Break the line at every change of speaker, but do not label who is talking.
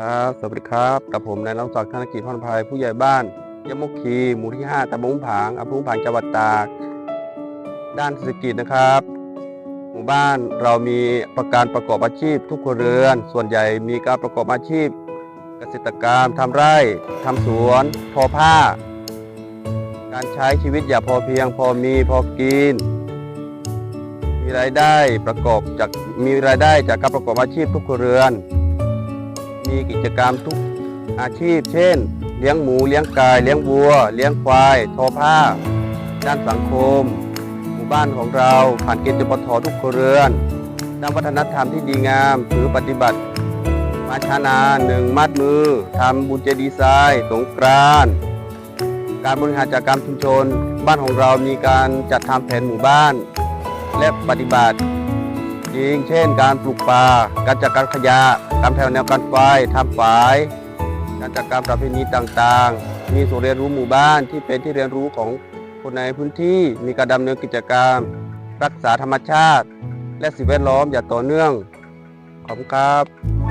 ครับ สวัสดีครับกับผมนายน้องศักดิ์ธนกิจพันภัยผู้ใหญ่บ้านยมกคีหมู่ที่ 5ตำบลผางอำเภอผางจังหวัดตาก ด้านเศรษฐกิจนะครับ หมู่บ้านเรามีประการประกอบอาชีพทุกครัวเรือน ส่วนใหญ่มีการประกอบอาชีพ เกษตรกรรมทำไร่ทำสวนทอผ้า การใช้ชีวิตอย่าพอเพียง พอมีพอกิน มีรายได้ประกอบจากมีรายได้จากการประกอบอาชีพทุกครัวเรือน มีกิจกรรมทุกอาชีพ เช่น เลี้ยงหมู เลี้ยงไก่เลี้ยงวัว เลี้ยงควาย ทอผ้า ด้านสังคม หมู่บ้านของเราผ่านเกณฑ์จปททุกครเรือนด้านวัฒนธรรมที่ดีงามถือปฏิบัติ มาชานาหนึ่งมัดมือทำบุญเจดีย์ทรายสงกรานต์การบริหารจัดการชุมชน บ้านของเรามีการจัดทำแผนหมู่บ้าน และปฏิบัติ จริง เช่น การปลูกป่า การจัดการขยะ การแถวแนวการไฟทำฝาย การจัดการประเพณีต่างๆ มีศูนย์เรียนรู้หมู่บ้านที่เป็นที่เรียนรู้ของคนในพื้นที่ มีการดำเนินกิจกรรม รักษาธรรมชาติ และสิ่งแวดล้อมอย่างต่อเนื่อง ขอบคุณครับ